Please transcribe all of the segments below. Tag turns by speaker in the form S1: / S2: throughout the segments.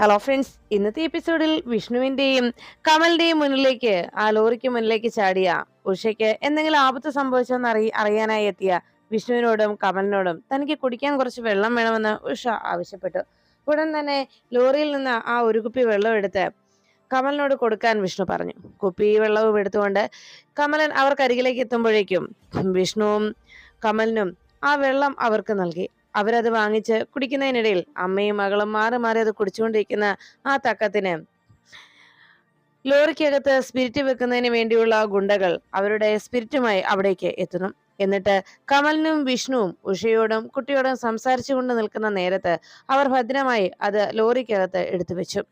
S1: Hello friends ഇന്നത്തെ എപ്പിസോഡിൽ വിഷ്ണുവിന്റെയും കമലിന്റെയും മുന്നിലേക്ക് ആ ലോറിക്ക് മുന്നിലേക്ക് ചാടിയ ഉഷയ്ക്ക് എന്തെങ്കിലും ആപത്ത് സംഭവിച്ചോന്ന് അറി അറിയാനായി എത്തിയ വിഷ്ണുവിനോടും കമലിനോടും തനിക്ക് കുടിക്കാൻ കുറച്ച് വെള്ളം വേണമെന്ന് ഉഷ ആവശ്യപ്പെട്ടു. ഉടൻ തന്നെ ലോറിയിൽ നിന്ന് ആ ഒരു കുപ്പി വെള്ളം എടുത്ത് കമലിനോട് കൊടുക്കാൻ വിഷ്ണു പറഞ്ഞു. കുപ്പി വെള്ളവും എടുത്തുകൊണ്ട് കമലൻ അവർക്കരികിലേക്ക് എത്തുമ്പോഴേക്കും വിഷ്ണുവും കമലിനും ആ വെള്ളം അവർക്ക് നൽകി. അവരത് വാങ്ങിച്ച് കുടിക്കുന്നതിനിടയിൽ അമ്മയും മകളും മാറി മാറി അത് കുടിച്ചുകൊണ്ടിരിക്കുന്ന ആ തക്കത്തിന് ലോറിക്കകത്ത് സ്പിരിറ്റ് വെക്കുന്നതിന് വേണ്ടിയുള്ള ഗുണ്ടകൾ അവരുടെ സ്പിരിറ്റുമായി അവിടേക്ക് എത്തുന്നു. എന്നിട്ട് കമലിനും വിഷ്ണുവും ഉഷയോടും കുട്ടിയോടും സംസാരിച്ചുകൊണ്ട് നിൽക്കുന്ന നേരത്ത് അവർ ഭദ്രമായി അത് ലോറിക്കകത്ത് എടുത്തു വെച്ചു.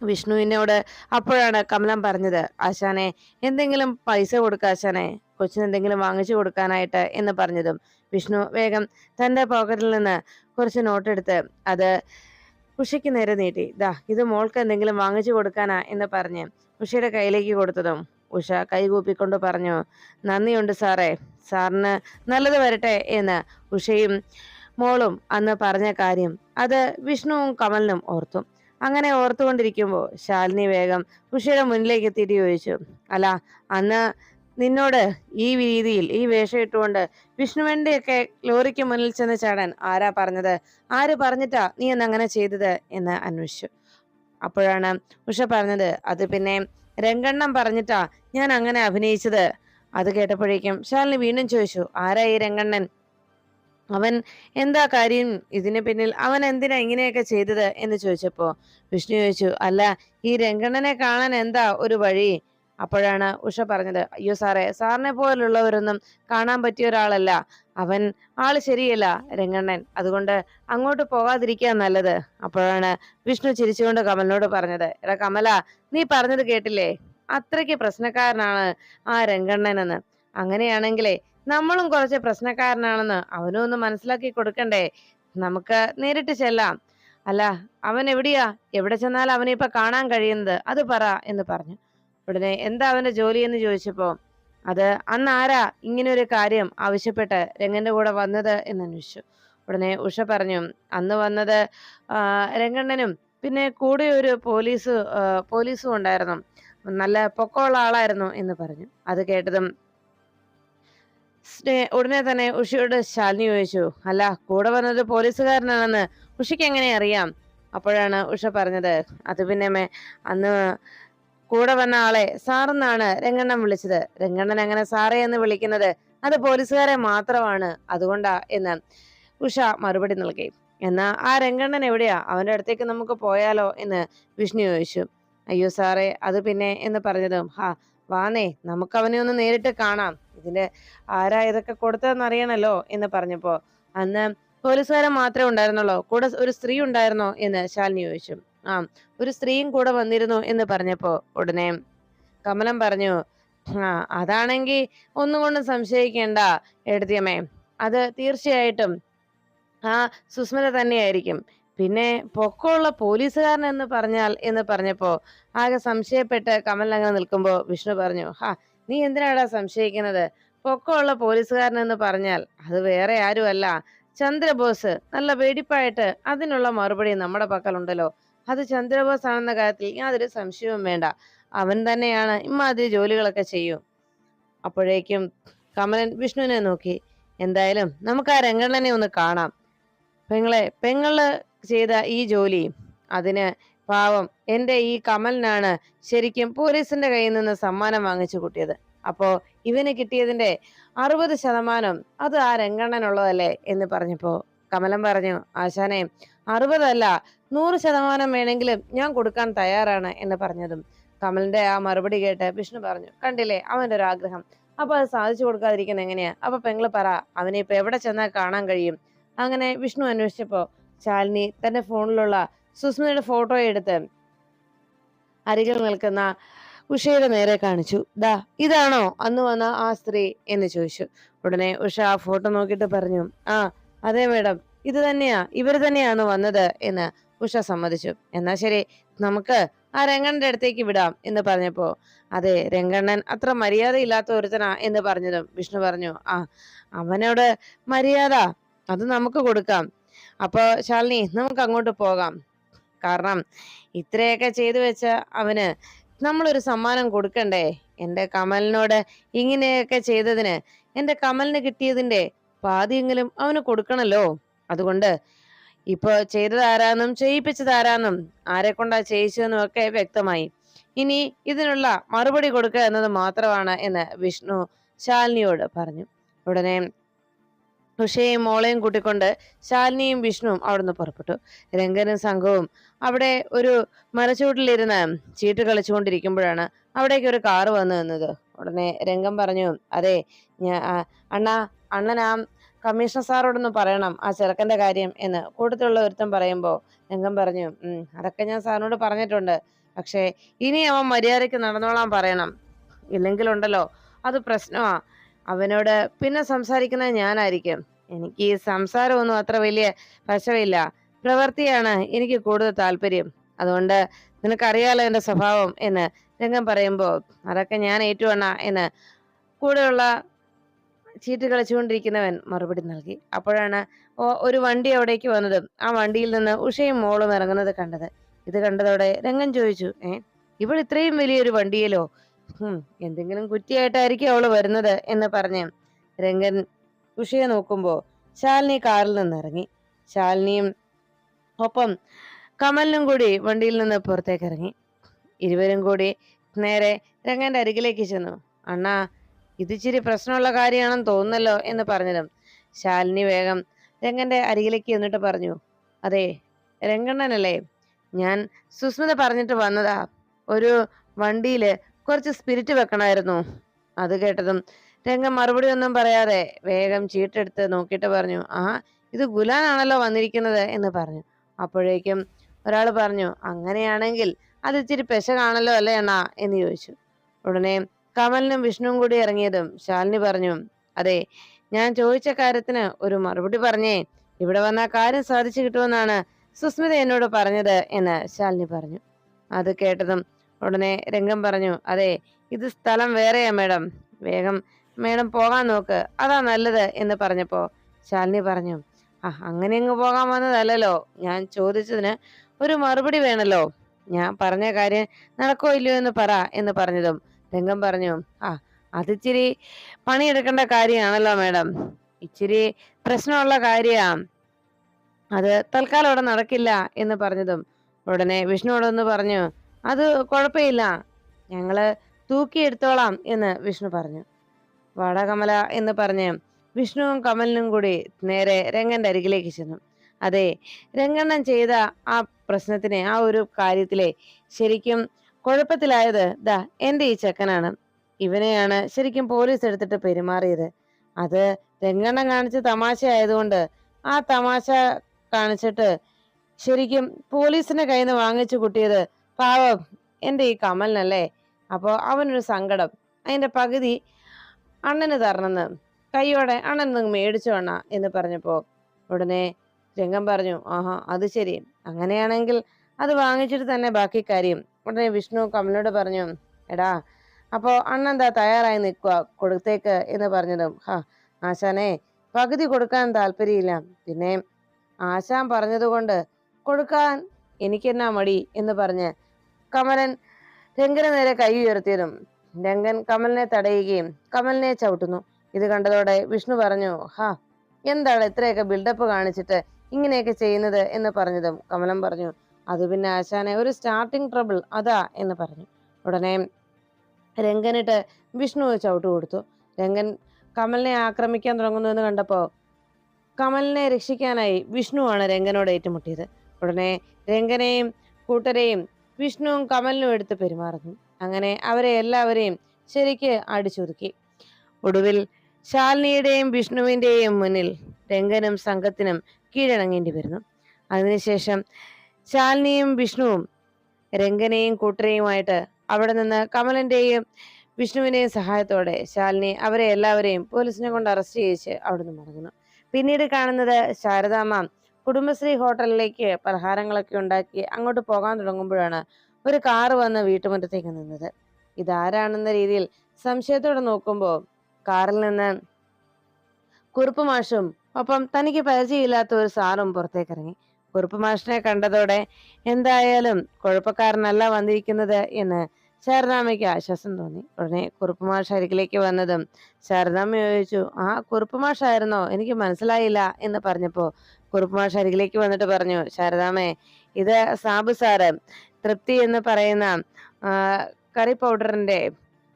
S1: വിഷ്ണുവിനോട് അപ്പോഴാണ് കമലം പറഞ്ഞത് ആശാനെ എന്തെങ്കിലും പൈസ കൊടുക്ക ആശാനെ. കൊച്ചിന് എന്തെങ്കിലും വാങ്ങിച്ചു കൊടുക്കാനായിട്ട് എന്ന് പറഞ്ഞതും. വിഷ്ണു വേഗം തന്റെ പോക്കറ്റിൽ നിന്ന് കുറച്ച് നോട്ട് എടുത്ത് അത് ഉഷയ്ക്ക് നേരെ നീട്ടി. ദാ ഇത് മോൾക്ക് എന്തെങ്കിലും വാങ്ങിച്ചു കൊടുക്കാനാ എന്ന് പറഞ്ഞ് ഉഷയുടെ കയ്യിലേക്ക് കൊടുത്തതും. ഉഷ കൈകൂപ്പിക്കൊണ്ട് പറഞ്ഞു നന്ദിയുണ്ട് സാറേ. സാറിന് നല്ലത് വരട്ടെ എന്ന് ഉഷയും മോളും അന്ന് പറഞ്ഞ കാര്യം അത് വിഷ്ണുവും കമലിനും ഓർത്തു. അങ്ങനെ ഓർത്തുകൊണ്ടിരിക്കുമ്പോൾ ശാലിനി വേഗം ഉഷയുടെ മുന്നിലേക്ക് എത്തിയിട്ട് ചോദിച്ചു അല്ല അന്ന് നിന്നോട് ഈ രീതിയിൽ ഈ വേഷം ഇട്ടുകൊണ്ട് വിഷ്ണുവിന്റെയൊക്കെ ലോറിക്ക് മുന്നിൽ ചെന്ന് ചാടാൻ ആരാ പറഞ്ഞത്? ആര് പറഞ്ഞിട്ടാ നീ എന്നങ്ങനെ ചെയ്തത്? എന്ന് അന്വേഷിച്ചു. അപ്പോഴാണ് ഉഷ പറഞ്ഞത് അത് പിന്നെ രംഗണ്ണം പറഞ്ഞിട്ടാ ഞാൻ അങ്ങനെ അഭിനയിച്ചത്. അത് കേട്ടപ്പോഴേക്കും ശാലിനി വീണ്ടും ചോദിച്ചു ആരാ ഈ രംഗണ്ണൻ? അവൻ എന്താ കാര്യം? ഇതിന് പിന്നിൽ അവൻ എന്തിനാ ഇങ്ങനെയൊക്കെ ചെയ്തത്? എന്ന് ചോദിച്ചപ്പോ വിഷ്ണു ചോദിച്ചു അല്ല ഈ രംഗണ്ണനെ കാണാൻ എന്താ ഒരു വഴി? അപ്പോഴാണ് ഉഷ പറഞ്ഞത് അയ്യോ സാറേ സാറിനെ പോലുള്ളവരൊന്നും കാണാൻ പറ്റിയ ഒരാളല്ല. അവൻ ആൾ ശരിയല്ല രംഗണ്ണൻ. അതുകൊണ്ട് അങ്ങോട്ട് പോകാതിരിക്കാൻ നല്ലത്. അപ്പോഴാണ് വിഷ്ണു ചിരിച്ചുകൊണ്ട് കമലിനോട് പറഞ്ഞത് എടാ കമല നീ പറഞ്ഞത് കേട്ടില്ലേ? അത്രയ്ക്ക് പ്രശ്നക്കാരനാണ് ആ രംഗണ്ണൻ എന്ന് അങ്ങനെയാണെങ്കിലേ നമ്മളും കുറച്ച് പ്രശ്നക്കാരനാണെന്ന് അവനും ഒന്ന് മനസ്സിലാക്കി കൊടുക്കണ്ടേ? നമുക്ക് നേരിട്ട് ചെല്ലാം. അല്ല അവൻ എവിടെയാ? എവിടെ ചെന്നാൽ അവനെ ഇപ്പൊ കാണാൻ കഴിയുന്നത്? അത് പറ എന്ന് പറഞ്ഞു. ഉടനെ എന്താ അവന്റെ ജോലി എന്ന് ചോദിച്ചപ്പോ അത് അന്ന് ആരാ ഇങ്ങനെ ഒരു കാര്യം ആവശ്യപ്പെട്ട് രംഗന്റെ കൂടെ വന്നത്? എന്ന് അന്വേഷിച്ചു. ഉടനെ ഉഷ പറഞ്ഞു അന്ന് വന്നത് രംഗണ്ണനും പിന്നെ കൂടെ ഒരു പോലീസ് പോലീസും ഉണ്ടായിരുന്നു. നല്ല പൊക്കമുള്ള ആളായിരുന്നു എന്ന് പറഞ്ഞു. അത് കേട്ടതും ഉടനെ തന്നെ ഉഷയോട് ശാലിനി ചോദിച്ചു അല്ല കൂടെ വന്നത് പോലീസുകാരനാണെന്ന് ഉഷയ്ക്ക് എങ്ങനെ അറിയാം? അപ്പോഴാണ് ഉഷ പറഞ്ഞത് അത് പിന്നെ അന്ന് കൂടെ വന്ന ആളെ സാറെന്നാണ് രംഗണ്ണൻ വിളിച്ചത്. രംഗണ്ണൻ അങ്ങനെ സാറേ എന്ന് വിളിക്കുന്നത് അത് പോലീസുകാരെ മാത്രമാണ് അതുകൊണ്ടാ എന്ന് ഉഷ മറുപടി നൽകി. എന്നാ ആ രംഗണ്ണൻ എവിടെയാ? അവന്റെ അടുത്തേക്ക് നമുക്ക് പോയാലോ എന്ന് വിഷ്ണു ചോദിച്ചു. അയ്യോ സാറേ അത് പിന്നെ എന്ന് പറഞ്ഞതും ഹാ വാന്നേ നമുക്ക് അവനെ ഒന്ന് നേരിട്ട് കാണാം. ഇതിന്റെ ആരാ ഇതൊക്കെ കൊടുത്തതെന്ന് അറിയണല്ലോ എന്ന് പറഞ്ഞപ്പോ അന്ന് പോലീസുകാരെ മാത്രമേ ഉണ്ടായിരുന്നുള്ളോ. കൂടെ ഒരു സ്ത്രീ ഉണ്ടായിരുന്നോ എന്ന് ശാലിനി ചോദിച്ചു. ആ ഒരു സ്ത്രീയും കൂടെ വന്നിരുന്നു എന്ന് പറഞ്ഞപ്പോ ഉടനെ കമലം പറഞ്ഞു ആ അതാണെങ്കിൽ ഒന്നും കൊണ്ടും സംശയിക്കേണ്ട എഴുതിയമ്മേ. അത് തീർച്ചയായിട്ടും ആ സുസ്മിത തന്നെയായിരിക്കും. പിന്നെ പൊക്കമുള്ള പോലീസുകാരൻ എന്ന് പറഞ്ഞാൽ എന്ന് പറഞ്ഞപ്പോ ആകെ സംശയപ്പെട്ട് കമൽ അങ്ങനെ നിൽക്കുമ്പോ വിഷ്ണു പറഞ്ഞു ഹാ നീ എന്തിനാടാ സംശയിക്കുന്നത്? പൊക്കമുള്ള പോലീസുകാരൻ എന്ന് പറഞ്ഞാൽ അത് വേറെ ആരുമല്ല. ചന്ദ്രബോസ് നല്ല വെടിപ്പായിട്ട് അതിനുള്ള മറുപടി നമ്മുടെ പക്കലുണ്ടല്ലോ. അത് ചന്ദ്രബോസ് ആണെന്ന കാര്യത്തിൽ യാതൊരു സംശയവും വേണ്ട. അവൻ തന്നെയാണ് ഇമ്മാതിരി ജോലികളൊക്കെ ചെയ്യും. അപ്പോഴേക്കും കമലൻ വിഷ്ണുവിനെ നോക്കി. എന്തായാലും നമുക്ക് ആ രംഗണ്ണനെ ഒന്ന് കാണാം. പെങ്ങളെ പെങ്ങൾ ചെയ്ത ഈ ജോലി അതിന് പാവം എന്റെ ഈ കമലിനാണ് ശരിക്കും പോലീസിന്റെ കയ്യിൽ നിന്ന് സമ്മാനം വാങ്ങിച്ചു കൂട്ടിയത്. അപ്പോ ഇവന് കിട്ടിയതിന്റെ അറുപത് ശതമാനം അത് ആ രംഗണ്ണനുള്ളതല്ലേ എന്ന് പറഞ്ഞപ്പോ കമലം പറഞ്ഞു ആശാനെ അറുപതല്ല നൂറ് ശതമാനം വേണമെങ്കിലും ഞാൻ കൊടുക്കാൻ തയ്യാറാണ് എന്ന് പറഞ്ഞതും. കമലിന്റെ ആ മറുപടി കേട്ട് വിഷ്ണു പറഞ്ഞു കണ്ടില്ലേ അവന്റെ ഒരു ആഗ്രഹം. അപ്പൊ അത് സാധിച്ചു കൊടുക്കാതിരിക്കുന്ന എങ്ങനെയാ? അപ്പൊ പെങ്ങൾ പറ അവനെ ഇപ്പൊ എവിടെ ചെന്നാൽ കാണാൻ കഴിയും? അങ്ങനെ വിഷ്ണു അന്വേഷിച്ചപ്പോ ശാലിനി തന്റെ ഫോണിലുള്ള സുസ്മിതയുടെ ഫോട്ടോ എടുത്ത് അരികിൽ നിൽക്കുന്ന ഉഷയുടെ നേരെ കാണിച്ചു. ദാ ഇതാണോ അന്ന് വന്ന ആ സ്ത്രീ? എന്ന് ചോദിച്ചു. ഉടനെ ഉഷ ആ ഫോട്ടോ നോക്കിയിട്ട് പറഞ്ഞു ആ അതെ മേഡം. ഇത് തന്നെയാ ഇവർ തന്നെയാണ് വന്നത് എന്ന് ഉഷ സമ്മതിച്ചു. എന്നാ ശരി നമുക്ക് ആ രംഗണ്ണന്റെ അടുത്തേക്ക് വിടാം എന്ന് പറഞ്ഞപ്പോ അതെ രംഗണ്ണൻ അത്ര മര്യാദയില്ലാത്ത ഒരുത്തനാ എന്ന് പറഞ്ഞതും വിഷ്ണു പറഞ്ഞു ആ അവനോട് മര്യാദ അത് നമുക്ക് കൊടുക്കാം. അപ്പൊ ശാലിനി നമുക്ക് അങ്ങോട്ട് പോകാം. കാരണം ഇത്രയൊക്കെ ചെയ്തു വെച്ച അവന് നമ്മളൊരു സമ്മാനം കൊടുക്കണ്ടേ? എന്റെ കമലിനോട് ഇങ്ങനെയൊക്കെ ചെയ്തതിന് എന്റെ കമലിന് കിട്ടിയതിന്റെ പാതിയെങ്കിലും അവന് കൊടുക്കണല്ലോ? അതുകൊണ്ട് ഇപ്പൊ ചെയ്തത് ആരാന്നും ചെയ്യിപ്പിച്ചത് ആരാന്നും ആരെ കൊണ്ടാ ചെയ്യിച്ചതെന്നും ഒക്കെ വ്യക്തമായി. ഇനി ഇതിനുള്ള മറുപടി കൊടുക്കുക എന്നത് മാത്രമാണ് എന്ന് വിഷ്ണു ശാലിനിയോട് പറഞ്ഞു. ഉടനെ ഉഷയും മോളെയും കൂട്ടിക്കൊണ്ട് ശാലിനിയും വിഷ്ണുവും അവിടുന്ന് പുറപ്പെട്ടു. രംഗനും സംഘവും അവിടെ ഒരു മരച്ചൂട്ടിലിരുന്ന് ചീട്ട് കളിച്ചുകൊണ്ടിരിക്കുമ്പോഴാണ് അവിടേക്ക് ഒരു കാറ് വന്നു നിന്നത്. ഉടനെ രംഗം പറഞ്ഞു അതെ അണ്ണാ അണ്ണൻ ആ കമ്മീഷണർ സാറോടൊന്ന് പറയണം ആ ചെറുക്കന്റെ കാര്യം എന്ന്. കൂട്ടത്തിലുള്ള ഒരുത്തം പറയുമ്പോൾ രംഗം പറഞ്ഞു അതൊക്കെ ഞാൻ സാറിനോട് പറഞ്ഞിട്ടുണ്ട്. പക്ഷേ ഇനി അവൻ മര്യാദയ്ക്ക് നടന്നോളാൻ പറയണം. ഇല്ലെങ്കിലുണ്ടല്ലോ അത് പ്രശ്നമാ. അവനോട് പിന്നെ സംസാരിക്കുന്നത് ഞാനായിരിക്കും. എനിക്ക് ഈ സംസാരമൊന്നും അത്ര വലിയ വശമില്ല പ്രവൃത്തിയാണ് എനിക്ക് കൂടുതൽ താല്പര്യം. അതുകൊണ്ട് നിനക്കറിയാലോ എന്റെ സ്വഭാവം എന്ന് രംഗം പറയുമ്പോൾ അതൊക്കെ ഞാൻ ഏറ്റുവണ്ണ എന്ന്. കൂടെയുള്ള ചീട്ട് കളിച്ചുകൊണ്ടിരിക്കുന്നവൻ മറുപടി നൽകി. അപ്പോഴാണ് ഒരു വണ്ടി അവിടേക്ക് വന്നത്. ആ വണ്ടിയിൽ നിന്ന് ഉഷയും മോളും ഇറങ്ങുന്നത് കണ്ടത്. ഇത് കണ്ടതോടെ രംഗൻ ചോദിച്ചു ഏ ഇവൾ ഇത്രയും വലിയൊരു വണ്ടിയിലോ എന്തെങ്കിലും കുറ്റിയായിട്ടായിരിക്കും അവൾ വരുന്നത് എന്ന് പറഞ്ഞ് രംഗൻ ഉഷയെ നോക്കുമ്പോ ശാലിനി കാറിൽ നിന്ന് ഇറങ്ങി. ശാലിനിയും ഒപ്പം കമലിനും കൂടി വണ്ടിയിൽ നിന്ന് പുറത്തേക്ക് ഇറങ്ങി. ഇരുവരും കൂടി നേരെ രംഗന്റെ അരികിലേക്ക് ചെന്നു. അണ്ണാ ഇത് ഇച്ചിരി പ്രശ്നമുള്ള കാര്യമാണെന്ന് തോന്നുന്നല്ലോ എന്ന് പറഞ്ഞതും. ശാലിനി വേഗം രംഗന്റെ അരികിലേക്ക് എന്നിട്ട് പറഞ്ഞു അതെ രംഗണ്ണനല്ലേ? ഞാൻ സുസ്മിത പറഞ്ഞിട്ട് വന്നതാ. ഒരു വണ്ടിയിൽ കുറച്ച് സ്പിരിറ്റ് വെക്കണമായിരുന്നു. അത് കേട്ടതും രംഗം മറുപടി ഒന്നും പറയാതെ വേഗം ചീട്ടെടുത്ത് നോക്കിയിട്ട് പറഞ്ഞു ആ ഇത് ഗുലാനാണല്ലോ വന്നിരിക്കുന്നത് എന്ന് പറഞ്ഞു. അപ്പോഴേക്കും ഒരാൾ പറഞ്ഞു അങ്ങനെയാണെങ്കിൽ അത് ഇച്ചിരി പെശ കാണല്ലോ അല്ലേ അണ്ണാ? എന്ന് ചോദിച്ചു. ഉടനെ കമലിനും വിഷ്ണുവും കൂടി ഇറങ്ങിയതും ശാലിനി പറഞ്ഞു അതെ ഞാൻ ചോദിച്ച കാര്യത്തിന് ഒരു മറുപടി പറഞ്ഞേ ഇവിടെ വന്ന കാര്യം സാധിച്ചു കിട്ടുമെന്നാണ് സുസ്മിത എന്നോട് പറഞ്ഞത് എന്ന് ശാലിനി പറഞ്ഞു. അത് കേട്ടതും ഉടനെ രംഗം പറഞ്ഞു അതെ ഇത് സ്ഥലം വേറെയാ മേഡം വേഗം മേഡം പോകാൻ നോക്ക് അതാ നല്ലത് എന്ന് പറഞ്ഞപ്പോ ശാലിനി പറഞ്ഞു ആ അങ്ങനെ അങ്ങ് പോകാൻ വന്നതല്ലല്ലോ ഞാൻ ചോദിച്ചതിന് ഒരു മറുപടി വേണല്ലോ ഞാൻ പറഞ്ഞ കാര്യം നടക്കോ ഇല്ലയോ എന്ന് പറ എന്ന് പറഞ്ഞതും രംഗം പറഞ്ഞു. ആ അതിച്ചിരി പണിയെടുക്കേണ്ട കാര്യമാണല്ലോ മേഡം. ഇച്ചിരി പ്രശ്നമുള്ള കാര്യാ. അത് തൽക്കാലം അവിടെ നടക്കില്ല എന്ന് പറഞ്ഞതും ഉടനെ വിഷ്ണുവോടൊന്ന് പറഞ്ഞു അത് കുഴപ്പമില്ല. ഞങ്ങൾ തൂക്കിയെടുത്തോളാം എന്ന് വിഷ്ണു പറഞ്ഞു. വടകമല എന്ന് പറഞ്ഞ് വിഷ്ണുവും കമലിനും കൂടി നേരെ രംഗന്റെ അരികിലേക്ക് ചെന്നു. അതെ രംഗണ്ണൻ ചെയ്ത ആ പ്രശ്നത്തിനെ ആ ഒരു കാര്യത്തിലെ ശരിക്കും കുഴപ്പത്തിലായത് ദാ എന്റെ ഈ ചെക്കനാണ്. ഇവനെയാണ് ശരിക്കും പോലീസ് എടുത്തിട്ട് പെരുമാറിയത്. അത് രംഗണ്ണം കാണിച്ച തമാശ ആയതുകൊണ്ട് ആ തമാശ കാണിച്ചിട്ട് ശരിക്കും പോലീസിന്റെ കയ്യിൽ നിന്ന് വാങ്ങിച്ചു കുട്ടിയത് പാവം എന്റെ ഈ കമലിനല്ലേ? അപ്പോ അവനൊരു സങ്കടം. അതിന്റെ പകുതി അണ്ണന് തരണമെന്ന്. കൈയോടെ അണ്ണൻ നിങ്ങൾ മേടിച്ചു അണ്ണ എന്ന് പറഞ്ഞപ്പോ ഉടനെ രംഗം പറഞ്ഞു ആഹാ അത് ശരി. അങ്ങനെയാണെങ്കിൽ അത് വാങ്ങിച്ചിട്ട് തന്നെ ബാക്കി കാര്യം. ഉടനെ വിഷ്ണു കമലിനോട് പറഞ്ഞു എടാ അപ്പോ അണ്ണെന്താ തയ്യാറായി നിൽക്കുക കൊടുത്തേക്ക് എന്ന് പറഞ്ഞതും. ഹാ ആശാനെ പകുതി കൊടുക്കാൻ താല്പര്യമില്ല. പിന്നെ ആശാൻ പറഞ്ഞതുകൊണ്ട് കൊടുക്കാൻ എനിക്കെന്നാ മടി? എന്ന് പറഞ്ഞ് കമലൻ രംഗന് നേരെ കൈ ഉയർത്തിയതും. രംഗൻ കമലിനെ തടയുകയും കമലിനെ ചവിട്ടുന്നു. ഇത് കണ്ടതോടെ വിഷ്ണു പറഞ്ഞു ഹാ എന്താണ് ഇത്രയൊക്കെ ബിൽഡപ്പ് കാണിച്ചിട്ട് ഇങ്ങനെയൊക്കെ ചെയ്യുന്നത്? എന്ന് പറഞ്ഞതും കമലം പറഞ്ഞു അത് പിന്നെ ആശാനെ ഒരു സ്റ്റാർട്ടിങ് ട്രബിൾ അതാ എന്ന് പറഞ്ഞു. ഉടനെ രംഗനിട്ട് വിഷ്ണു ചവിട്ട് കൊടുത്തു. രംഗൻ കമലിനെ ആക്രമിക്കാൻ തുടങ്ങുന്നു എന്ന് കണ്ടപ്പോ കമലിനെ രക്ഷിക്കാനായി വിഷ്ണുവാണ് രംഗനോട് ഏറ്റുമുട്ടിയത്. ഉടനെ രംഗനെയും കൂട്ടരെയും വിഷ്ണുവും കമലിനും എടുത്ത് പെരുമാറുന്നു. അങ്ങനെ അവരെ എല്ലാവരെയും ശരിക്ക് അടിച്ചൊതുക്കി. ഒടുവിൽ ശാലിനിയുടെയും വിഷ്ണുവിന്റെയും മുന്നിൽ രംഗനും സംഘത്തിനും കീഴടങ്ങേണ്ടി വരുന്നു. അതിനുശേഷം ശാലിനിയും വിഷ്ണുവും രംഗനെയും കൂട്ടരെയുമായിട്ട് അവിടെ നിന്ന് കമലന്റെയും വിഷ്ണുവിന്റെയും സഹായത്തോടെ ശാലിനി അവരെ എല്ലാവരെയും പോലീസിനെ കൊണ്ട് അറസ്റ്റ് ചെയ്യിച്ച് അവിടുന്ന് മടങ്ങുന്നു. പിന്നീട് കാണുന്നത് ശാരദാമ്മ കുടുംബശ്രീ ഹോട്ടലിലേക്ക് പലഹാരങ്ങളൊക്കെ ഉണ്ടാക്കി അങ്ങോട്ട് പോകാൻ തുടങ്ങുമ്പോഴാണ് ഒരു കാറ് വന്ന് വീട്ടുമുറ്റത്തേക്ക് നിന്നത്. ഇതാരാണെന്ന രീതിയിൽ സംശയത്തോടെ നോക്കുമ്പോൾ കാറിൽ നിന്ന് കുറുപ്പ് മാഷും ഒപ്പം തനിക്ക് പരിചയമില്ലാത്ത ഒരു സാറും പുറത്തേക്ക് ഇറങ്ങി കുറുപ്പ് മാഷിനെ കണ്ടതോടെ എന്തായാലും കുഴപ്പക്കാരനല്ല വന്നിരിക്കുന്നത് എന്ന് ശാരദാമ്മയ്ക്ക് ആശ്വാസം തോന്നി. ഉടനെ കുറുപ്പ് മാഷ് അരികിലേക്ക് വന്നതും ശാരദാമ്മ ചോദിച്ചു ആ കുറുപ്പ് മാഷായിരുന്നോ? എനിക്ക് മനസ്സിലായില്ല എന്ന് പറഞ്ഞപ്പോ കുറുപ്പ് മാഷ് അരികിലേക്ക് വന്നിട്ട് പറഞ്ഞു ശാരദാമ്മേ ഇത് സാബു സാറ് തൃപ്തി എന്ന് പറയുന്ന കറി പൗഡറിന്റെ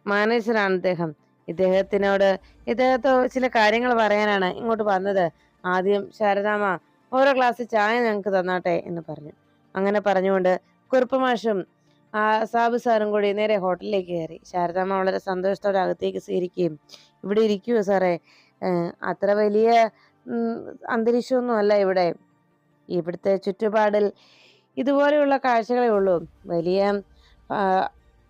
S1: മാനേജറാണ് അദ്ദേഹം ഇദ്ദേഹത്തിനോട് ഇദ്ദേഹത്തോ ചില കാര്യങ്ങൾ പറയാനാണ് ഇങ്ങോട്ട് വന്നത്. ആദ്യം ശാരദാമ്മ ഓരോ ഗ്ലാസ് ചായ ഞങ്ങൾക്ക് തന്നാട്ടെ എന്ന് പറഞ്ഞു. അങ്ങനെ പറഞ്ഞുകൊണ്ട് കുറുപ്പ് മാഷും ആ സാബു സാറും കൂടി നേരെ ഹോട്ടലിലേക്ക് കയറി. ശാരദാമ്മ വളരെ സന്തോഷത്തോടെ അകത്തേക്ക് സ്വീകരിക്കുകയും ഇവിടെ ഇരിക്കുവോ സാറേ. അത്ര വലിയ അന്തരീക്ഷമൊന്നും അല്ല ഇവിടെ. ഇവിടുത്തെ ചുറ്റുപാടിൽ ഇതുപോലെയുള്ള കാഴ്ചകളേ ഉള്ളൂ. വലിയ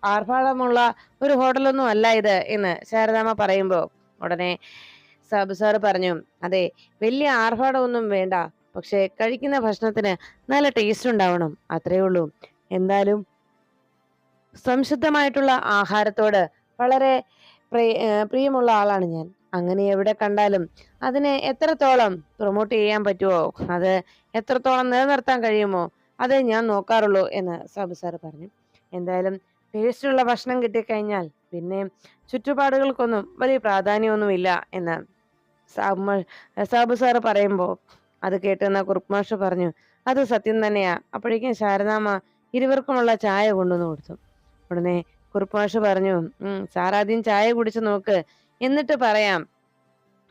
S1: ആർഭാടമുള്ള ഒരു ഹോട്ടലൊന്നും അല്ല ഇത് എന്ന് ശാരദാമ്മ പറയുമ്പോൾ ഉടനെ സാബു സാറ് പറഞ്ഞു അതെ വലിയ ആർഭാടമൊന്നും വേണ്ട. പക്ഷെ കഴിക്കുന്ന ഭക്ഷണത്തിന് നല്ല ടേസ്റ്റ് ഉണ്ടാവണം. അത്രയേ ഉള്ളൂ. എന്തായാലും സംശുദ്ധമായിട്ടുള്ള ആഹാരത്തോട് വളരെ പ്രിയമുള്ള ആളാണ് ഞാൻ. അങ്ങനെ എവിടെ കണ്ടാലും അതിനെ എത്രത്തോളം പ്രൊമോട്ട് ചെയ്യാൻ പറ്റുമോ അത് എത്രത്തോളം നിലനിർത്താൻ കഴിയുമോ അതേ ഞാൻ നോക്കാറുള്ളൂ എന്ന് സാബു സാറ് പറഞ്ഞു. എന്തായാലും ടേസ്റ്റുള്ള ഭക്ഷണം കിട്ടിക്കഴിഞ്ഞാൽ പിന്നെ ചുറ്റുപാടുകൾക്കൊന്നും വലിയ പ്രാധാന്യമൊന്നുമില്ല എന്ന് സാബു സാബു സാറ് പറയുമ്പോൾ അത് കേട്ടുന്ന കുറുപ്പ്മാഷ് പറഞ്ഞു. അത് സത്യം തന്നെയാ. അപ്പോഴേക്കും ശാരദാമ്മ ഇരുവർക്കുമുള്ള ചായ കൊണ്ടുവന്ന് കൊടുത്തു. ഉടനെ കുറുപ്പ്മാഷ് പറഞ്ഞു ഉം സാർ ആദ്യം ചായ കുടിച്ചു നോക്ക്. എന്നിട്ട് പറയാം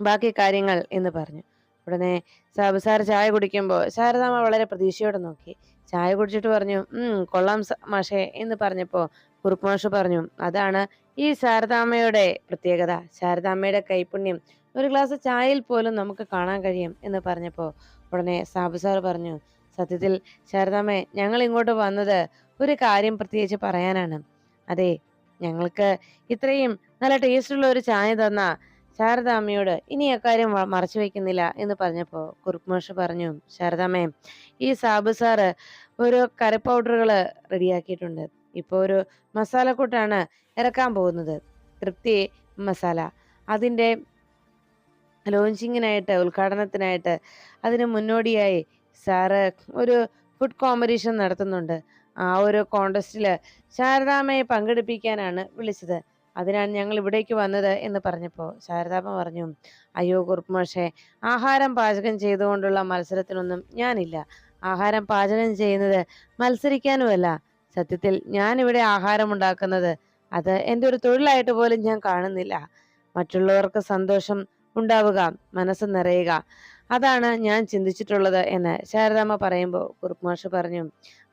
S1: ബാക്കി കാര്യങ്ങൾ എന്ന് പറഞ്ഞു. ഉടനെ സാബു സാർ ചായ കുടിക്കുമ്പോൾ ശാരദാമ്മ വളരെ പ്രതീക്ഷയോടെ നോക്കി. ചായ കുടിച്ചിട്ട് പറഞ്ഞു കൊള്ളാം മാഷേ എന്ന് പറഞ്ഞപ്പോൾ കുറുപ്പ് മാഷ് പറഞ്ഞു അതാണ് ഈ ശാരദാമ്മയുടെ പ്രത്യേകത. ശാരദാമ്മയുടെ കൈപുണ്യം ഒരു ഗ്ലാസ് ചായയിൽ പോലും നമുക്ക് കാണാൻ കഴിയും എന്ന് പറഞ്ഞപ്പോൾ ഉടനെ സാബു സാർ പറഞ്ഞു സത്യത്തിൽ ശാരദാമ്മേ ഞങ്ങൾ ഇങ്ങോട്ട് വന്നത് ഒരു കാര്യം പ്രത്യേകിച്ച് പറയാനാണ്. അതെ ഞങ്ങൾക്ക് ഇത്രയും നല്ല ടേസ്റ്റുള്ള ഒരു ചായ തന്ന ശാരദാമ്മയോട് ഇനി അക്കാര്യം മറച്ചു വെക്കുന്നില്ല എന്ന് പറഞ്ഞപ്പോൾ കുറുപ്പ് പറഞ്ഞു ശാരദാമ്മേ ഈ സാബു സാറ് ഒരു കറി പൗഡറുകൾ റെഡിയാക്കിയിട്ടുണ്ട്. ഇപ്പോൾ ഒരു മസാലക്കൂട്ടാണ് ഇറക്കാൻ പോകുന്നത്. തൃപ്തി മസാല. അതിന്റെ ലോഞ്ചിങ്ങിനായിട്ട് ഉദ്ഘാടനത്തിനായിട്ട് അതിന് മുന്നോടിയായി സാറ് ഒരു ഫുഡ് കോമ്പറ്റീഷൻ നടത്തുന്നുണ്ട്. ആ ഒരു കോണ്ടസ്റ്റിൽ ശാരദാമ്മയെ പങ്കെടുപ്പിക്കാനാണ് വിളിച്ചത്. അതിനാണ് ഞങ്ങൾ ഇവിടേക്ക് വന്നത് എന്ന് പറഞ്ഞപ്പോൾ ശാരദാമ്മ പറഞ്ഞു അയ്യോ കുറുപ്പ് മാഷേ ആഹാരം പാചകം ചെയ്തുകൊണ്ടുള്ള മത്സരത്തിനൊന്നും ഞാനില്ല. ആഹാരം പാചകം ചെയ്യുന്നത് മത്സരിക്കാനുമല്ല. സത്യത്തിൽ ഞാനിവിടെ ആഹാരം ഉണ്ടാക്കുന്നത് അത് എന്റെ ഒരു തൊഴിലായിട്ട് പോലും ഞാൻ കാണുന്നില്ല. മറ്റുള്ളവർക്ക് സന്തോഷം ഉണ്ടാവുക മനസ്സ് നിറയുക. അതാണ് ഞാൻ ചിന്തിച്ചിട്ടുള്ളത് എന്ന് ശാരദാമ്മ പറയുമ്പോൾ കുറുപ്പ് മാഷ് പറഞ്ഞു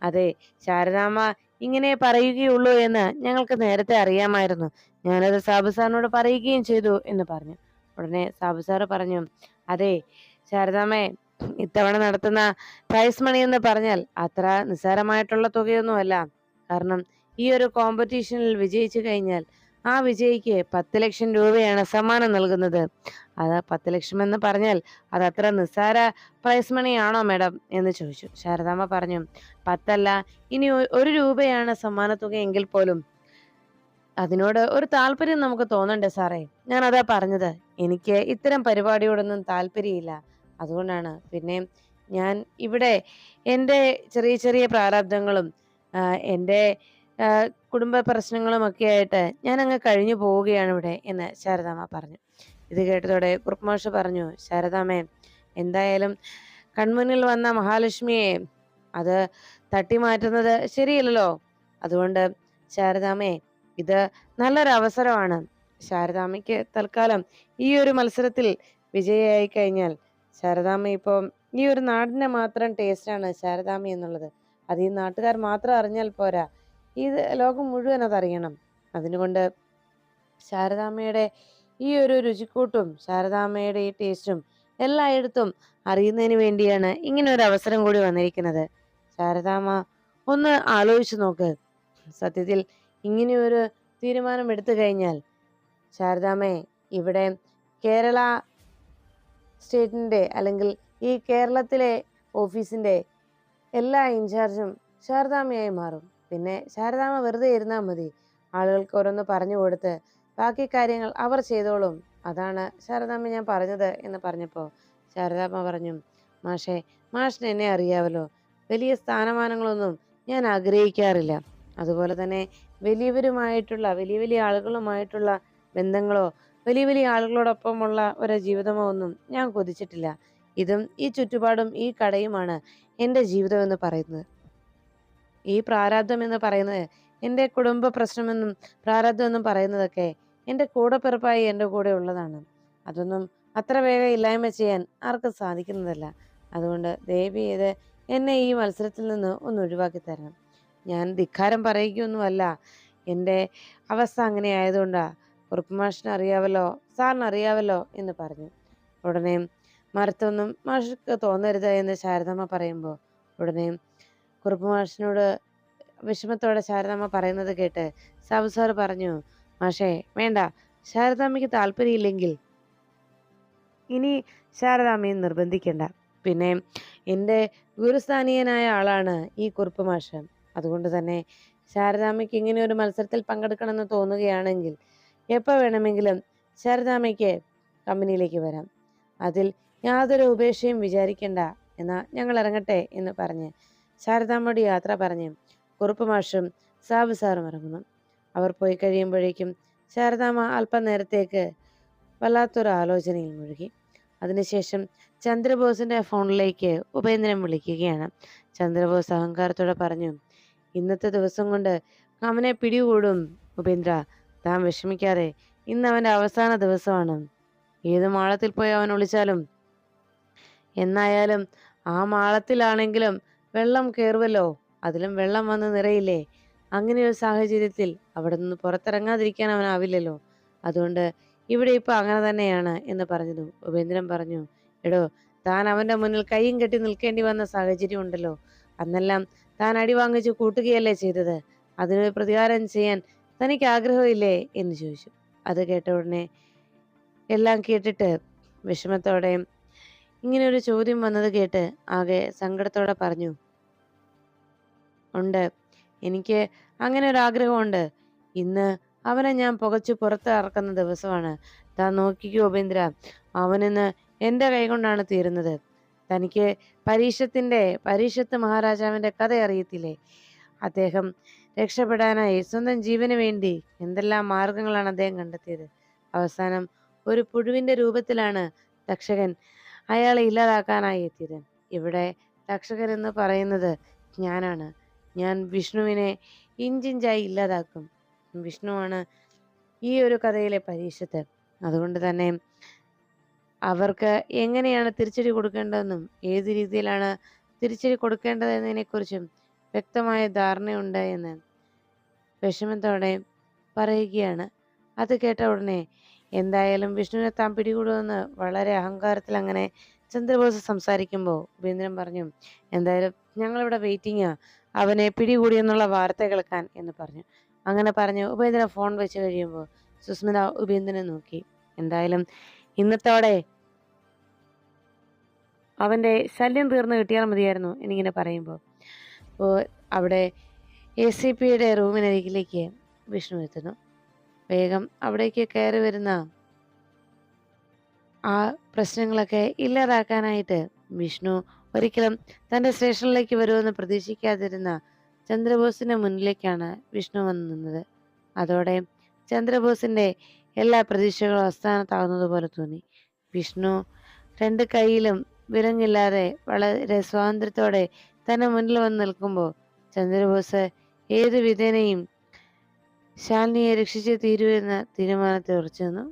S1: അതെ ശാരദാമ്മ ഇങ്ങനെ പറയുകയുള്ളൂ എന്ന് ഞങ്ങൾക്ക് നേരത്തെ അറിയാമായിരുന്നു. ഞാനത് സാബു സാറിനോട് പറയുകയും ചെയ്തു എന്ന് പറഞ്ഞു. ഉടനെ സാബു സാറ് പറഞ്ഞു അതെ ശാരദാമ്മേ ഇത്തവണ നടത്തുന്ന പ്രൈസ് മണി എന്ന് പറഞ്ഞാൽ അത്ര നിസ്സാരമായിട്ടുള്ള തുകയൊന്നുമല്ല. കാരണം ഈ ഒരു കോമ്പറ്റീഷനിൽ വിജയിച്ചു കഴിഞ്ഞാൽ ആ വിജയിക്ക് പത്ത് ലക്ഷം രൂപയാണ് സമ്മാനം നൽകുന്നത്. അത് പത്ത് ലക്ഷം എന്ന് പറഞ്ഞാൽ അത് അത്ര നിസ്സാര പ്രൈസ് മണി ആണോ മാഡം എന്ന് ചോദിച്ചു. ശാരദാമ്മ പറഞ്ഞു പത്തല്ല ഇനി ഒരു രൂപയാണ് സമ്മാനത്തുക എങ്കിൽ പോലും. അതിനോട് ഒരു താല്പര്യം നമുക്ക് തോന്നണ്ടേ സാറേ? ഞാൻ അതാ പറഞ്ഞത്. എനിക്ക് ഇത്തരം പരിപാടിയോടൊന്നും താല്പര്യമില്ല. അതുകൊണ്ടാണ്. പിന്നെ ഞാൻ ഇവിടെ എന്റെ ചെറിയ ചെറിയ പ്രാരാബ്ദങ്ങളും എന്റെ കുടുംബ പ്രശ്നങ്ങളും ഒക്കെ ആയിട്ട് ഞാൻ അങ്ങ് കഴിഞ്ഞു പോവുകയാണ് ഇവിടെ എന്ന് ശാരദാമ്മ പറഞ്ഞു. ഇത് കേട്ടതോടെ കുറുപ്മാഷ് പറഞ്ഞു ശാരദാമ്മേ എന്തായാലും കൺമുന്നിൽ വന്ന മഹാലക്ഷ്മിയെ അത് തട്ടി മാറ്റുന്നത് ശരിയല്ലല്ലോ. അതുകൊണ്ട് ശാരദാമ്മേ ഇത് നല്ലൊരു അവസരമാണ്. ശാരദാമ്മയ്ക്ക് തൽക്കാലം ഈ ഒരു മത്സരത്തിൽ വിജയിയായി കഴിഞ്ഞാൽ ശാരദാമ്മ ഇപ്പം ഈ ഒരു നാടിന്റെ മാത്രം ടേസ്റ്റാണ് ശാരദാമ്മ എന്നുള്ളത്. അത് ഈ നാട്ടുകാർ മാത്രം അറിഞ്ഞാൽ പോരാ. ഇത് ലോകം മുഴുവൻ അതറിയണം. അതിനുകൊണ്ട് ശാരദാമ്മയുടെ ഈ ഒരു രുചിക്കൂട്ടും ശാരദാമ്മയുടെ ഈ ടേസ്റ്റും എല്ലായിടത്തും അറിയുന്നതിന് വേണ്ടിയാണ് ഇങ്ങനെ ഒരു അവസരം കൂടി വന്നിരിക്കുന്നത്. ശാരദാമ്മ ഒന്ന് ആലോചിച്ചു നോക്ക്. സത്യത്തിൽ ഇങ്ങനെ ഒരു തീരുമാനം എടുത്തു കഴിഞ്ഞാൽ ശാരദാമ്മയെ ഇവിടെ കേരള സ്റ്റേറ്റിന്റെ അല്ലെങ്കിൽ ഈ കേരളത്തിലെ ഓഫീസിന്റെ എല്ലാ ഇൻചാർജും ശാരദാമ്മയായി മാറും. പിന്നെ ശാരദാമ്മ വെറുതെ ഇരുന്നാൽ മതി. ആളുകൾക്ക് ഓരോന്ന് പറഞ്ഞു കൊടുത്ത് ബാക്കി കാര്യങ്ങൾ അവർ ചെയ്തോളും. അതാണ് ശാരദാമ്മ ഞാൻ പറഞ്ഞത് എന്ന് പറഞ്ഞപ്പോൾ ശാരദാമ്മ പറഞ്ഞു മാഷേ മാഷിന് എന്നെ അറിയാവല്ലോ. വലിയ സ്ഥാനമാനങ്ങളൊന്നും ഞാൻ ആഗ്രഹിക്കാറില്ല. അതുപോലെ തന്നെ വലിയവരുമായിട്ടുള്ള വലിയ വലിയ ആളുകളുമായിട്ടുള്ള ബന്ധങ്ങളോ വലിയ വലിയ ആളുകളോടൊപ്പമുള്ള ഒരു ജീവിതമോ ഒന്നും ഞാൻ കൊതിച്ചിട്ടില്ല. ഇതും ഈ ചുറ്റുപാടും ഈ കടയുമാണ് എന്റെ ജീവിതം എന്ന് പറയുന്നത്. ഈ പ്രാരാബ്ദം എന്ന് പറയുന്നത് എന്റെ കുടുംബ പ്രശ്നമെന്നും പ്രാരാബ്ദം എന്നും പറയുന്നതൊക്കെ എന്റെ കൂടപ്പിറപ്പായി എന്റെ കൂടെ ഉള്ളതാണ്. അതൊന്നും അത്ര വേഗം ഇല്ലായ്മ ചെയ്യാൻ ആർക്കും സാധിക്കുന്നതല്ല. അതുകൊണ്ട് ദേവി ചെയ്ത് എന്നെ ഈ മത്സരത്തിൽ നിന്ന് ഒന്ന് ഒഴിവാക്കി തരണം. ഞാൻ ധിക്കാരം പറയുകയൊന്നുമല്ല എന്റെ അവസ്ഥ അങ്ങനെ ആയതുകൊണ്ടാണ് കുറുപ്പ് അറിയാവല്ലോ സാറിന് അറിയാവല്ലോ എന്ന് പറഞ്ഞു. ഉടനെ മരത്തൊന്നും മാഷിക്ക് തോന്നരുത് എന്ന് ശാരദമ്മ പറയുമ്പോൾ ഉടനെ കുറുപ്പ് മാഷിനോട് വിഷമത്തോടെ ശാരദാമ്മ പറയുന്നത് കേട്ട് സാബു സാർ പറഞ്ഞു മാഷേ വേണ്ട. ശാരദാമ്മയ്ക്ക് താല്പര്യമില്ലെങ്കിൽ ഇനി ശാരദാമ്മയെ നിർബന്ധിക്കണ്ട. പിന്നെ എന്റെ ഗുരുസ്ഥാനീയനായ ആളാണ് ഈ കുറുപ്പ് മാഷൻ അതുകൊണ്ട് തന്നെ ശാരദാമ്മയ്ക്ക് ഇങ്ങനെ ഒരു മത്സരത്തിൽ പങ്കെടുക്കണമെന്ന് തോന്നുകയാണെങ്കിൽ എപ്പോൾ വേണമെങ്കിലും ശാരദാമ്മയ്ക്ക് കമ്പനിയിലേക്ക് വരാം. അതിൽ യാതൊരു ഉപേക്ഷയും വിചാരിക്കണ്ട എന്നാ ഞങ്ങൾ ഇറങ്ങട്ടെ എന്ന് പറഞ്ഞ് ശാരദാമ്മയോട് യാത്ര പറഞ്ഞ് കുറുപ്പ് മാഷും സാബു സാറും ഇറങ്ങുന്നു. അവർ പോയി കഴിയുമ്പോഴേക്കും ശാരദാമ്മ അല്പം നേരത്തേക്ക് വല്ലാത്തൊരു ആലോചനയിൽ മുഴുകി. അതിനുശേഷം ചന്ദ്രബോസിന്റെ ഫോണിലേക്ക് ഉപേന്ദ്രൻ വിളിക്കുകയാണ്. ചന്ദ്രബോസ് അഹങ്കാരത്തോടെ പറഞ്ഞു ഇന്നത്തെ ദിവസം കൊണ്ട് അവനെ പിടികൂടും ഉപേന്ദ്ര. താൻ വിഷമിക്കാതെ ഇന്ന് അവന്റെ അവസാന ദിവസമാണ്. ഏത് മാളത്തിൽ പോയി അവൻ ഒളിച്ചാലും? എന്നായാലും ആ മാളത്തിലാണെങ്കിലും വെള്ളം കയറുമല്ലോ അതിലും വെള്ളം വന്ന് നിറയില്ലേ? അങ്ങനെ ഒരു സാഹചര്യത്തിൽ അവിടെ നിന്ന് പുറത്തിറങ്ങാതിരിക്കാൻ അവനാവില്ലല്ലോ അതുകൊണ്ട് ഇവിടെ ഇപ്പൊ അങ്ങനെ തന്നെയാണ് എന്ന് പറഞ്ഞു ഉപേന്ദ്രൻ പറഞ്ഞു എടോ താൻ അവന്റെ മുന്നിൽ കൈയും കെട്ടി നിൽക്കേണ്ടി വന്ന സാഹചര്യം ഉണ്ടല്ലോ. അന്നെല്ലാം താൻ അടി വാങ്ങിച്ച് കൂട്ടുകയല്ലേ ചെയ്തത്? അതിന് പ്രതികാരം ചെയ്യാൻ തനിക്ക് ആഗ്രഹമില്ലേ? എന്ന് ചോദിച്ചു. അത് കേട്ട ഉടനെ എല്ലാം കേട്ടിട്ട് വിഷമത്തോടെയും ഇങ്ങനെ ഒരു ചോദ്യം വന്നത് കേട്ട് ആകെ സങ്കടത്തോടെ പറഞ്ഞു ഉണ്ട്. എനിക്ക് അങ്ങനെ ഒരു ആഗ്രഹമുണ്ട്. ഇന്ന് അവനെ ഞാൻ പുകച്ചു പുറത്ത് ഇറക്കുന്ന ദിവസമാണ്. താൻ നോക്കിക്കോ ഉപേന്ദ്ര. അവനിന്ന് എന്റെ കൈകൊണ്ടാണ് തീരുന്നത്. തനിക്ക് പരീക്ഷത്തിന്റെ പരീക്ഷത്ത് മഹാരാജാവിന്റെ കഥ അറിയത്തില്ലേ? അദ്ദേഹം രക്ഷപ്പെടാനായി സ്വന്തം ജീവന് വേണ്ടി എന്തെല്ലാം മാർഗങ്ങളാണ് അദ്ദേഹം കണ്ടെത്തിയത്? അവസാനം ഒരു പുഴുവിന്റെ രൂപത്തിലാണ് തക്ഷകൻ അയാളെ ഇല്ലാതാക്കാനായി എത്തിയത്. ഇവിടെ തക്ഷകൻ എന്ന് പറയുന്നത് ഞാനാണ്. ഞാൻ വിഷ്ണുവിനെ ഇഞ്ചിഞ്ചായി ഇല്ലാതാക്കും. വിഷ്ണുവാണ് ഈ ഒരു കഥയിലെ പരീക്ഷത്ത്. അതുകൊണ്ട് തന്നെ അവർക്ക് എങ്ങനെയാണ് തിരിച്ചടി കൊടുക്കേണ്ടതെന്നും ഏത് രീതിയിലാണ് തിരിച്ചടി കൊടുക്കേണ്ടതെന്നതിനെക്കുറിച്ചും വ്യക്തമായ ധാരണയുണ്ട് എന്ന് വിഷമത്തോടെ പറയുകയാണ്. അത് കേട്ട ഉടനെ എന്തായാലും വിഷ്ണുവിനെ താൻ പിടികൂടുമെന്ന് വളരെ അഹങ്കാരത്തിൽ അങ്ങനെ ചന്ദ്രബോസ് സംസാരിക്കുമ്പോൾ ഉപേന്ദ്രൻ പറഞ്ഞു എന്തായാലും ഞങ്ങളിവിടെ വെയിറ്റിംഗാ അവനെ പിടികൂടി എന്നുള്ള വാർത്ത കേൾക്കാൻ എന്ന് പറഞ്ഞു. അങ്ങനെ പറഞ്ഞു ഉപേന്ദ്രൻ ഫോൺ വെച്ച് കഴിയുമ്പോൾ സുസ്മിത ഉപേന്ദ്രനെ നോക്കി. എന്തായാലും ഇന്നത്തോടെ അവന്റെ ശല്യം തീർന്നു കിട്ടിയാൽ മതിയായിരുന്നു എന്നിങ്ങനെ പറയുമ്പോൾ. അപ്പോൾ അവിടെ എ സി പിയുടെ റൂമിനരികിലേക്ക് വിഷ്ണു എത്തുന്നു. വേഗം അവിടേക്ക് കയറി വരുന്ന ആ പ്രശ്നങ്ങളൊക്കെ ഇല്ലാതാക്കാനായിട്ട് വിഷ്ണു ഒരിക്കലും തന്റെ സ്റ്റേഷനിലേക്ക് വരുമെന്ന് പ്രതീക്ഷിക്കാതിരുന്ന ചന്ദ്രബോസിന്റെ മുന്നിലേക്കാണ് വിഷ്ണു വന്നു നിന്നത്. അതോടെ ചന്ദ്രബോസിന്റെ എല്ലാ പ്രതീക്ഷകളും അസ്ഥാനത്താകുന്നതുപോലെ തോന്നി. വിഷ്ണു രണ്ട് കൈയിലും വിലങ്ങില്ലാതെ വളരെ സ്വാതന്ത്ര്യത്തോടെ തന്നെ മുന്നിൽ വന്ന് നിൽക്കുമ്പോൾ ചന്ദ്രബോസ് ഏത് വിധേനയും ശാലിനിയെ രക്ഷിച്ചേ തീരൂ എന്ന തീരുമാനത്തെ ഉറച്ചു നിന്നു.